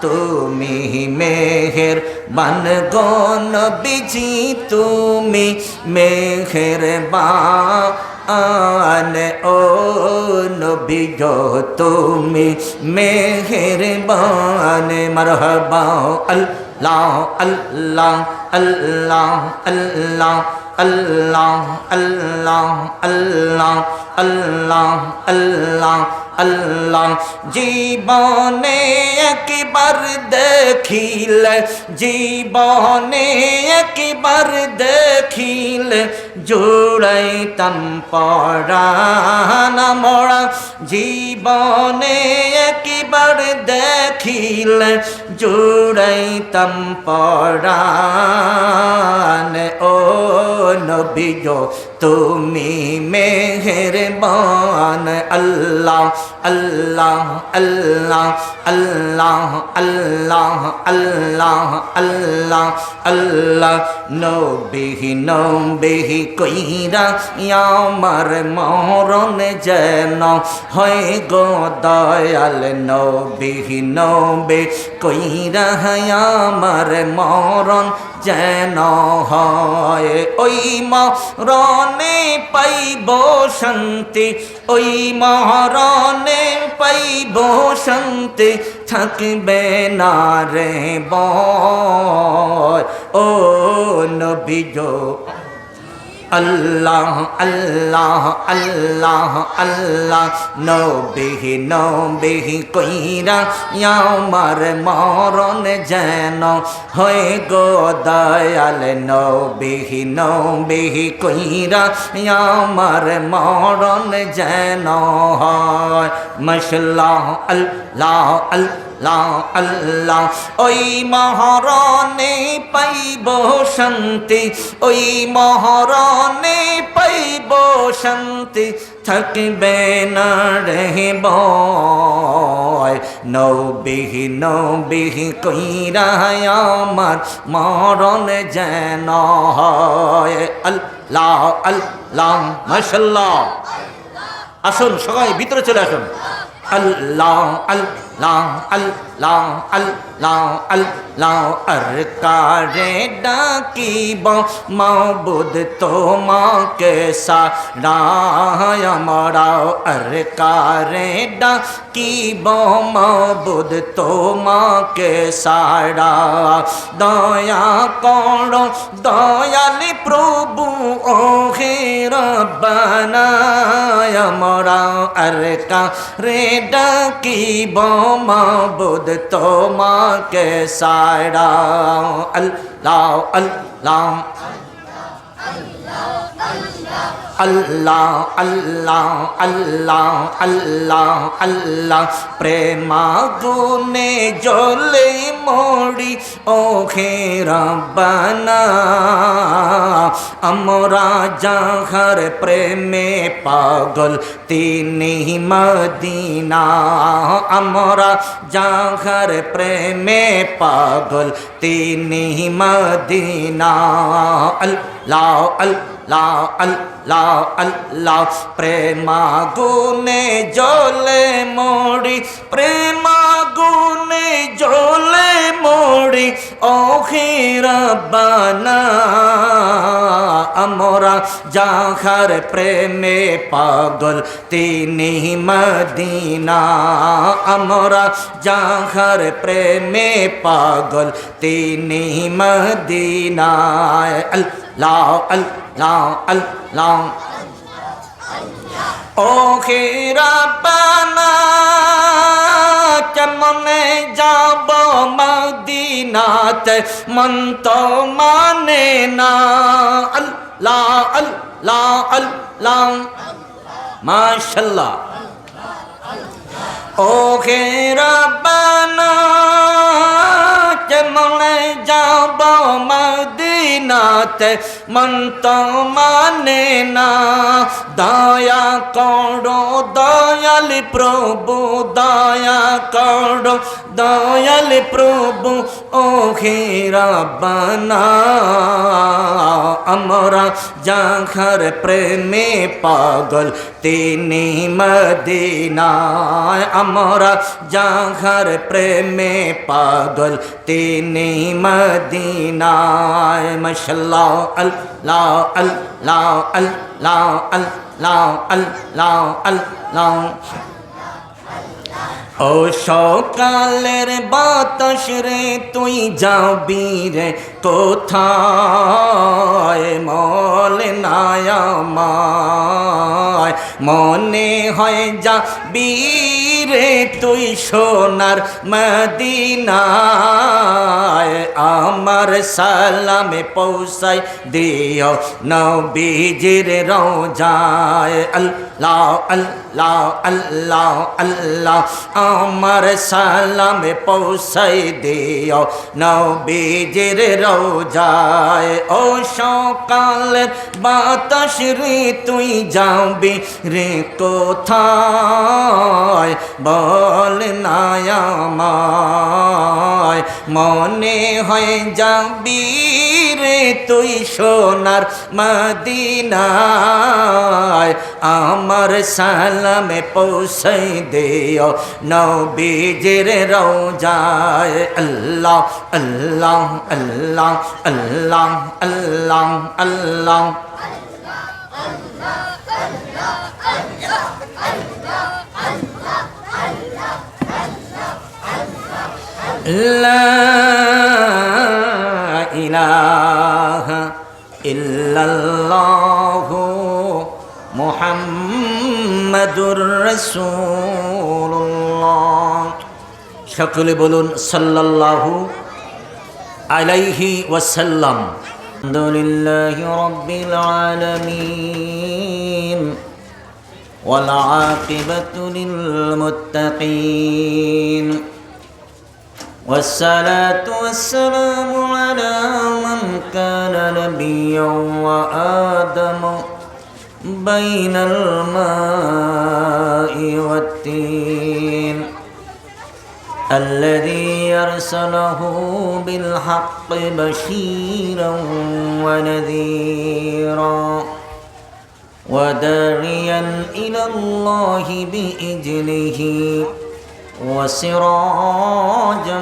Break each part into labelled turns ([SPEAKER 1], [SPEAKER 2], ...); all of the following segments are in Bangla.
[SPEAKER 1] তুমি মেহের বান গন বিজি তুমি মেহের বান। ও নবী গো, তুমি মেহের বান। মরহবা, আল্লাহ আল্লাহ আল্লাহ আল্লাহ আল্লাহ আল্লাহ আল্লাহ আল্লাহ আল্লাহ। আল্লাহ, জীবনে একবার দেখিল, জীবনে একবার দেখিল জোড়াইতাম পড়ান মরা জীবনে একবার দেখিল জোড়াইতাম পড়ান ও নবীজ তুমি মেহেরবান, আল্লাহ আল্লাহ আল্লাহ আল্লাহ আল্লাহ আল্লাহ আল্লাহ আল্লাহ। নবিহি নবিহি কইরা আমার মরণ যেন হয় গো দয়াল। নবিহি নবে কইরা আমার মরণ যেন হয়। ওই মরণে পাইব শান্তি ওই মরণে পাইব শান্তি থাকবে না রে বয় ও নবীজো আল্লাহ আল্লাহ আল্লাহ আল্লাহ। নবিহি নবিহি কইরা আমার মরণ যেন হয়ে গো দয়াল। নবিহি নবিহি কইরা আমার মরণ যেন হয়। মশলাহ আল্লাহ আল্লাহ। আল্লাহ আল্লাহ। ওই মহরণে পাইব শান্তি, ওই মহরণে পাইব শান্তি। থাকবে না রহিব নৌবিহি নৌবিহি কইরা আমার মরণ যেন হয়। আল্লাহ আল্লাহ মাশাল্লাহ আসুন সবাই ভিতরে চলে আসুন। আল্লাহ আল্লাহ। আল্লাহ আল্লাহ আল্লাহ আর কারে ডাকিব মাবুদ তোমাকে সারায় আমরাও আর কারে ডাকিব মাবুদ তোমাকে সারা দয়া করো দয়ালি প্রভু ও হে রব্বানায় আমরা আর কারে ডাকিব মাবুদ তোমাকে সারা আল্লাহ আল্লাহ। اللہ اللہ اللہ اللہ اللہ. اللہ پے جولری او خیر بنا امرا جاگھر پریم پاگل تین مدینہ. امرا جاں گھر پری پاگل تین مدینہ. اللہ اللہ اللہ اللہ اللہ پے ما جولے موری پریما گنے جولے موڑی اویر بنا امورا جا گھر پری پاگل تینی مدینہ امورا جا گھر پاگل تینی مدینہ লাও আল লাও আল লাও ও রাব্বানা, কেমনে যাব মদিনাতে? মন তো মানে না। আল, লা আল লা আল, লা মাশাল্লাহ। ও রাব্বানা রব্বানা কেমনে যাব মদিনাতে মন তো মানে না দয়া করো দয়াল প্রভু দয়া করো দয়াল প্রভু ও রাব্বানা আমরা যাখার প্রেমে পাগল তিনি মদিনায় আমরা যাখার প্রেমে পাগল তিনি মদিনায় মশাল্লাহ আল্লাহ আল্লাহ আল্লাহ আল্লাহ আল্লাহ আল্লাহ ও সকালের বাতাস রে, তুই যাবি রে কোথায়? মল নায়ামায় মনে হয় যা বীরে তুই সোনার মদিনায়। আমার সালামে পৌঁছাই দিও নবীজির রোজায় আল্লাহ আল্লাহ। আল্লাহ আল্লাহ আমার সালামে পৌঁছাই দিও। নবীজির রোজায়, ও সকালের বাতাস রে তুই যাবি রে কোথায়? বল নায়ামায় মনে হয় যাবি রে তুই সোনার মদিনায় আমার সালামে পৌঁছাই দিও। নবীজির রোজায় আল্লাহ আল্লাহ আল্লাহ আল্লাহ আল্লাহ আল্লাহ। لا إله إلا الله محمد رسول الله সকলে বলুন সাল্লাল্লাহু আলাইহি ওয়াসাল্লাম الحمد لله رب العالمين والعاقبة للمتقين والصلاة والسلام على من كان نبيا وآدم بين الماء والتين الذي أرسله بالحق بشيرا ونذيرا وداعيا إلى الله بإذنه وسراجا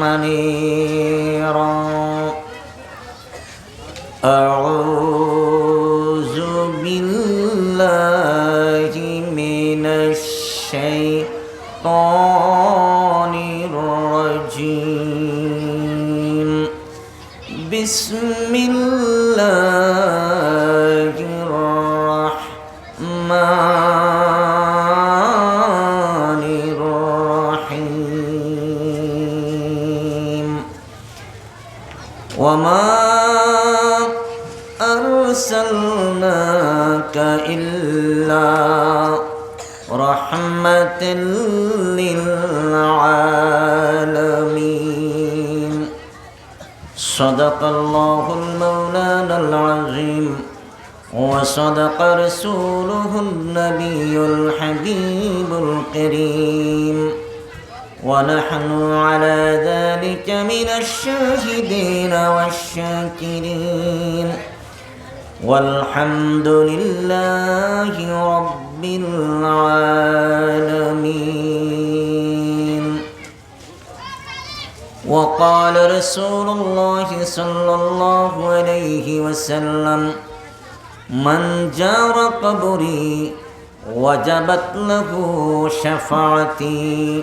[SPEAKER 1] منيرا. أعوذ بالله من الشيطان الرجيم. بسم أرسلناك إلا رحمة للعالمين. صدق الله المولانا العظيم وصدق رسوله النبي الحبيب الكريم. ونحن على ذلك من الشاهدين والشاكرين. والحمد لله رب العالمين. وقال رسول الله صلى الله عليه وسلم من جار قبري وجبت له شفاعتي.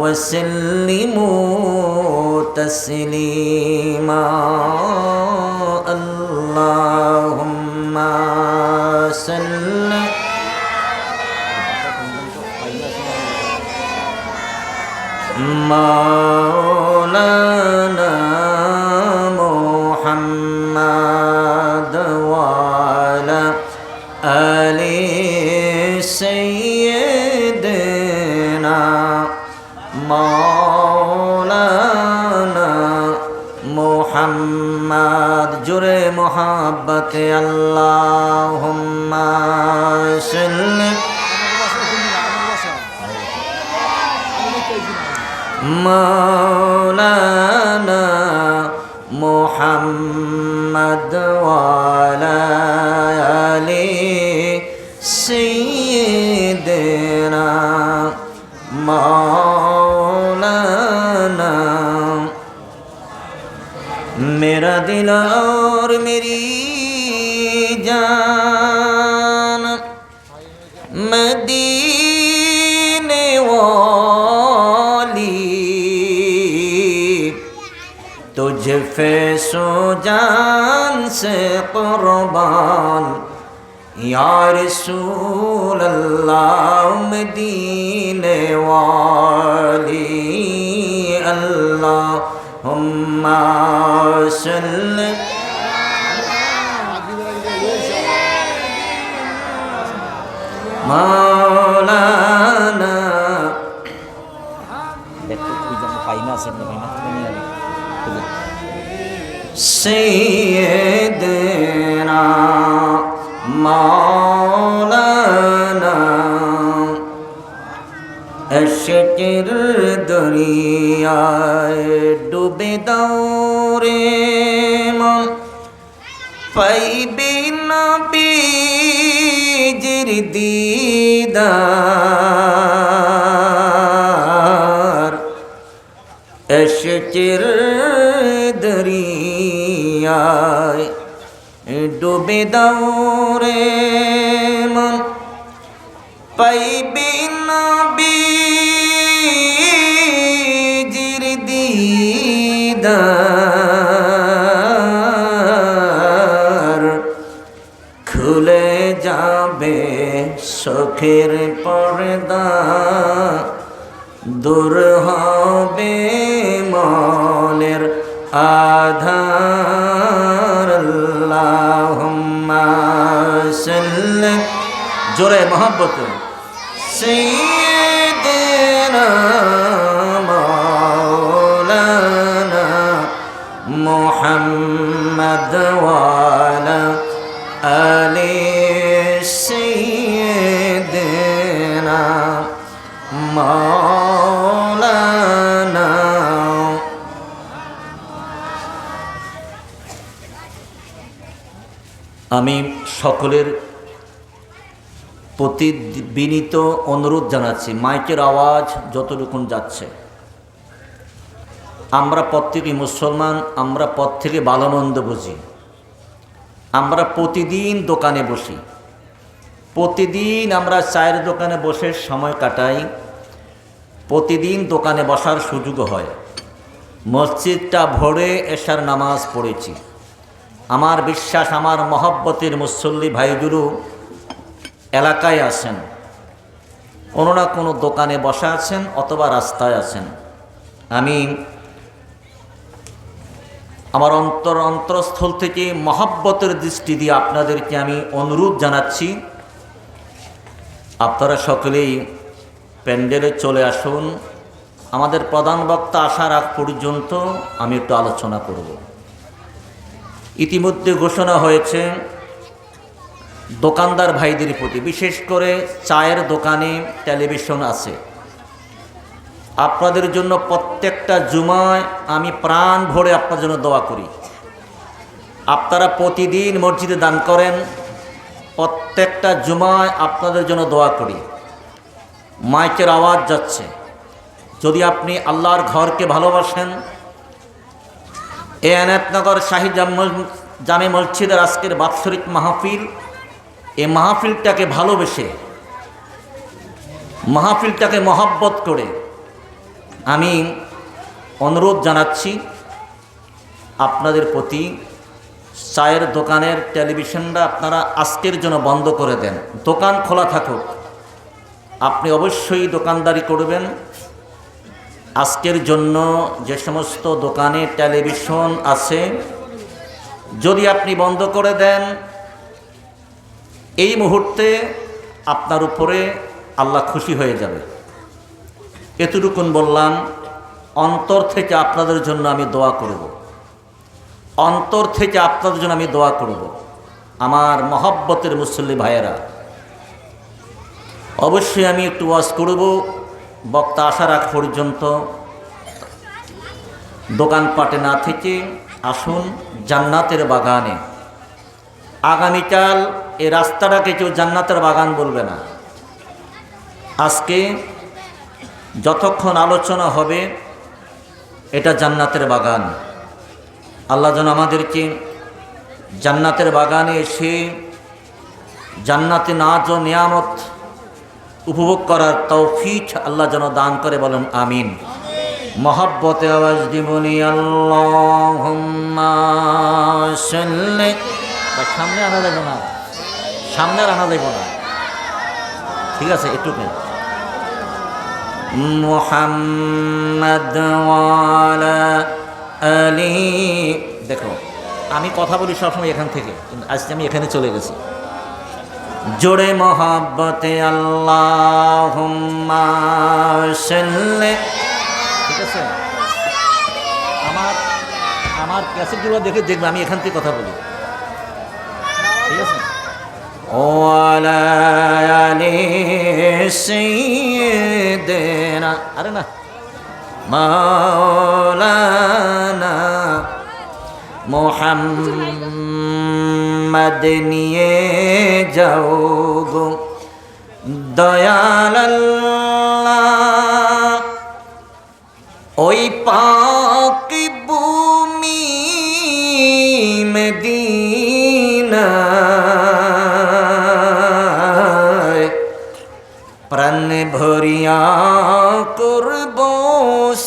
[SPEAKER 1] وسلموا تسليما. اللهم صل. مولانا মোহাব্বতে আল্লাহ মৌলানা মোহাম্মদ আলী সিদেনা মৌলানা মেরা দিলা নূর মেরি জান মদিনে ওলি তুঝ ফে সো জান সে কুরবান یا رسول اللہ مدین والی اللہ ہم صلی মাওলানা।
[SPEAKER 2] দেখো খুঁজে আমি পাই না আছে পাই না তুমি আমি খুঁজে
[SPEAKER 1] সৈয়দনা পাইবে না বীজের দিদার। এসেচের দরিয়ায় ডুবে দৌড়ে মন। পাইবে চোখের পর্দা দূর হবে মনের আধার। জোরে মহাব্বত মোহাম্মদ ওয়ালা আমি সকলের প্রতি বিনীত অনুরোধ জানাচ্ছি, মাইকের আওয়াজ যতটুকুন যাচ্ছে। আমরা প্রত্যেকে মুসলমান, আমরা প্রত্যেকে ভালো মন্দ বুঝি। আমরা প্রতিদিন দোকানে বসি। প্রতিদিন আমরা চায়ের দোকানে বসে সময় কাটাই। প্রতিদিন দোকানে বসার সুযোগ হয়। মসজিদটা ভরে এসার নামাজ পড়েছি। আমার বিশ্বাস, আমার মহব্বতের মুসল্লি ভাইগুরু এলাকায় আছেন। কোনো না কোনো দোকানে বসা আছেন অথবা রাস্তায় আছেন। আমি আমার অন্তর অন্তরস্থল থেকে মহাব্বতের দৃষ্টি দিয়ে আপনাদেরকে আমি অনুরোধ জানাচ্ছি। আপনারা সকলেই প্যান্ডেলে চলে আসুন। আমাদের প্রধান বক্তা আসার আগ পর্যন্ত আমি একটু আলোচনা করব। ইতিমধ্যে ঘোষণা হয়েছে দোকানদার ভাইদের প্রতি, বিশেষ করে চায়ের দোকানে টেলিভিশন আছে। আপনাদের জন্য প্রত্যেকটা জুমায় আমি প্রাণ ভরে আপনার জন্য দোয়া করি। আপনারা প্রতিদিন মসজিদে দান করেন, প্রত্যেকটা জুমায় আপনাদের জন্য দোয়া করি। মাইকের আওয়াজ যাচ্ছে। যদি আপনি আল্লাহর ঘরকে ভালোবাসেন এ আনায়তনগর শাহী জামে মসজিদের আজকের বাৎসরিক মাহফিল। এ মাহফিলটাকে ভালোবেসে, মাহফিলটাকে মহাব্বত করে আমি অনুরোধ জানাচ্ছি আপনাদের প্রতি চায়ের দোকানের টেলিভিশনটা আপনারা আজকের জন্য বন্ধ করে দেন। দোকান খোলা থাকুক। আপনি অবশ্যই দোকানদারি করবেন। আজকের জন্য যে সমস্ত দোকানে টেলিভিশন আছে, যদি আপনি বন্ধ করে দেন, এই মুহূর্তে আপনার উপরে আল্লাহ খুশি হয়ে যাবে। এতটুকুন বললাম, অন্তর থেকে আপনাদের জন্য আমি দোয়া করব। অন্তর থেকে আপনাদের জন্য আমি দোয়া করব। আমার মহব্বতের মুসল্লি ভাইয়েরা, অবশ্যই আমি একটু ওয়াজ করব। বক্তা আসার আগ পর্যন্ত দোকানপাটে না থেকে আসুন জান্নাতের বাগানে। আগামীকাল এ রাস্তাটাকে কেউ জান্নাতের বাগান বলবে না। আজকে যতক্ষণ আলোচনা হবে, এটা জান্নাতের বাগান। আল্লাহ যেন আমাদেরকে জান্নাতের বাগানে এসে জান্নাতে নাচ ও নিয়ামত উপভোগ করার তৌফিক আল্লাহ যেন দান করে বলেন, আমিন। মহাব্বতে আওয়াজ দিবনি আল্লাহ সামনে আনা যাবে না। সামনে আনা যাবে না। ঠিক আছে, একটু মোহাম্মদ আলী। দেখো, আমি কথা বলি সবসময় এখান থেকে। কিন্তু আজকে আমি এখানে চলে গেছি। জোরে মোহাব্বতে আল্লাহ ঠিক আছে? আমার আমার ক্যাসেটগুলো দেখে দেখবে, আমি এখান থেকে কথা বলি। ঠিক আছে? আরে না। মাওলানা মোহাম্মদ নিয়ে যাও গো। দয়াল ওই পাক ভূমি মদিনায় প্রাণ ভরিয়া করব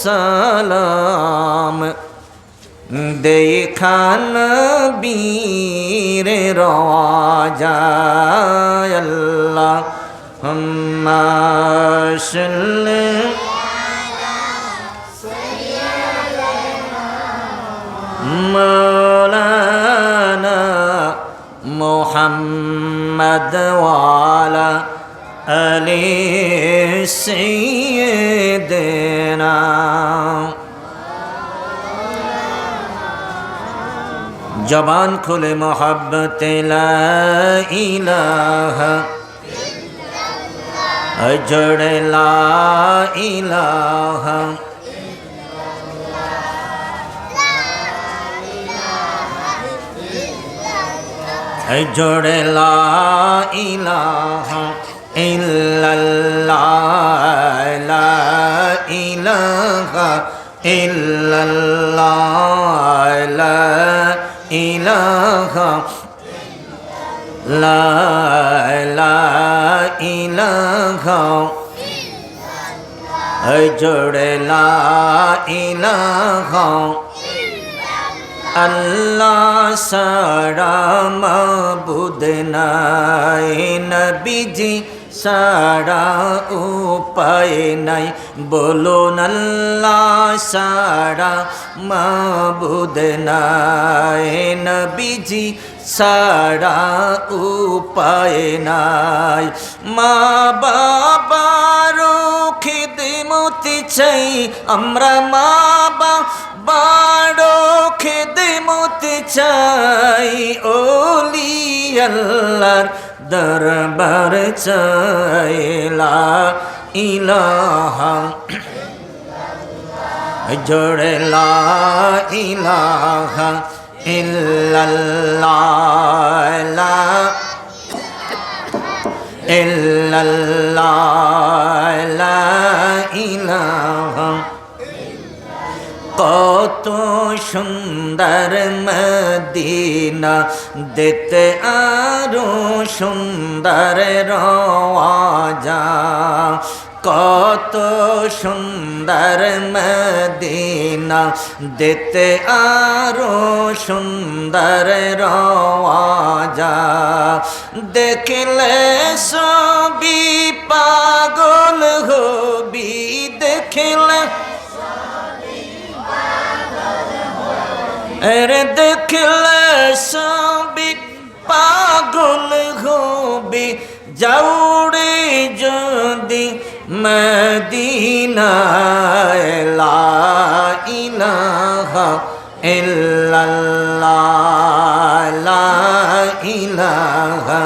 [SPEAKER 1] সালাম। দেখান বীর রাজায় আল্লাহ হুম্মা সাল্লি مولانا محمد وعلى آل سيدنا জবান খুলে মোহাব্বত জড়ে লা ইলাহা। জোড়ে লা ইলাহা ইল্লাল্লাহ ইলাহা ইল্লাল্লাহ ইলাহা লা লা ইলাহা জোড়ে লা ইলাহা আল্লাহ সারা মাবুদ নাই নবীজি সারা উপায় নাই। বলুন আল্লাহ সারা মাবুদ নাই। নবীজি সারা উপায় নাই। মা বাবার খিদমতি চাই, আমরা মা বাবার খিদমতি চাই। ওলি আল্লাহর দরবার চাইলা ইলাহা। জোড়ে লা ইলাহা ইল্লাল্লাহ। ইল্লাল্লাহ ইলাহা। কত সুন্দর মদিনা দেখতে আরও সুন্দর রাজা কত সুন্দর মদিনা দেখতে আরও সুন্দর রওয়াজা দেখলে সবি পাগল হবি, দেখলে এরে দেখলে সবি পাগল হবি। যাউরে যদি মদিনায় লা ইলাহা ইল্লাল্লাহ লা ইলাহা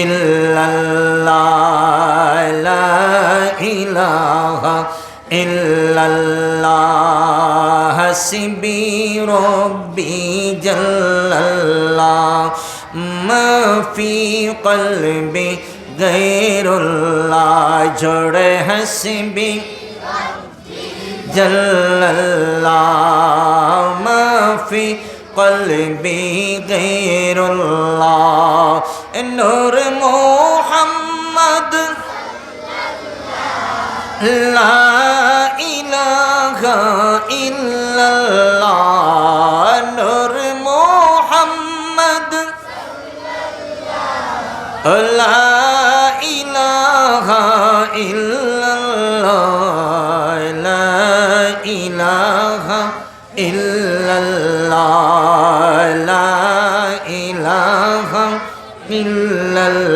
[SPEAKER 1] ইল্লাল্লাহ লা ইল্লাল্লাহ হাসবি রব্বি জাল্লাল্লাহ মা ফি কলবি গৈরুল্লাহ জোড়ে হাসবি জাল্লাল্লাহ মা ফি কলবি গৈরুল্লাহ নূর মোহাম্মদ লা ইলাহা ইল্লাল্লাহ নূর মোহাম্মদ। লা ইলাহা ইল্লাল্লাহ লা ইলাহা ইল্লাল্লাহ লা ইলাহা ইল্লাল্লাহ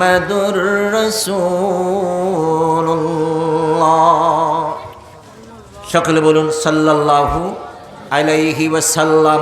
[SPEAKER 1] মুহাম্মাদুর রসুল্লাহ সকলে বলুন সাল্লাল্লাহু আলাইহি ওয়াসাল্লাম।